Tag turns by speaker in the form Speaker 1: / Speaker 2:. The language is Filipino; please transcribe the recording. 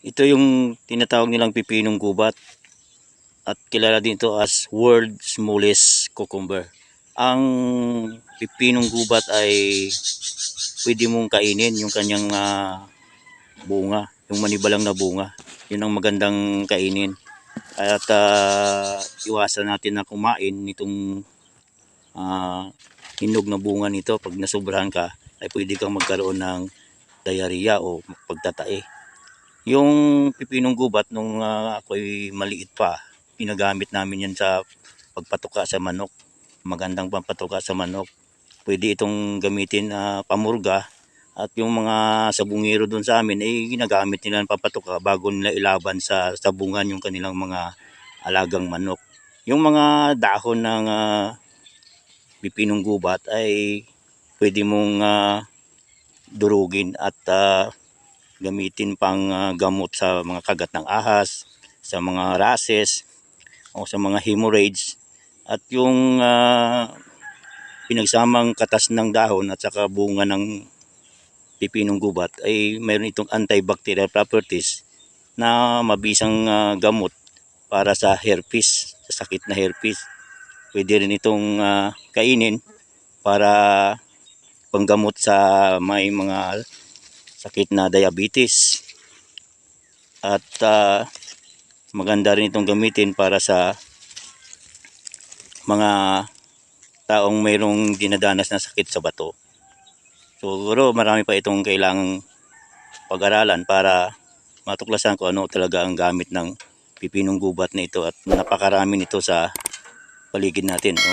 Speaker 1: Ito yung tinatawag nilang pipinong gubat at kilala din ito as world smallest cucumber. Ang pipinong gubat ay pwede mong kainin yung kanyang ah, bunga, yung manibalang na bunga. Yun ang magandang kainin. At ah, iwasan natin na kumain nitong ah, hinog na bunga nito. Pag nasobrahan ka, ay pwede kang magkaroon ng diarrhea o pagtatae. Yung pipinong gubat nung ah, ako'y maliit pa, pinagamit namin yan sa pagpatuka sa manok. Magandang pampatuka sa manok. Pwede itong gamitin na pamurga at yung mga sabungero doon sa amin ay ginagamit nila ng papatuka bago nila ilaban sa sabungan yung kanilang mga alagang manok. Yung mga dahon ng ah, pipinong gubat ay pwede mong ah, durugin at ah, gamitin pang ah, gamot sa mga kagat ng ahas, sa mga rashes, o sa mga hemorrhage. At yung ah, pinagsamang katas ng dahon at saka bunga ng pipinong gubat ay mayroon itong antibacterial properties na mabisang ah, gamot para sa herpes, sa sakit na herpes. Pwede rin itong ah, kainin para panggamot sa may mga sakit na diabetes. At ah, maganda rin itong gamitin para sa mga taong mayroong dinadanas na sakit sa bato. Siguro marami pa itong kailangang pag-aralan para matuklasan ko ano talaga ang gamit ng pipinong gubat na ito at napakarami nito sa paligid natin. no?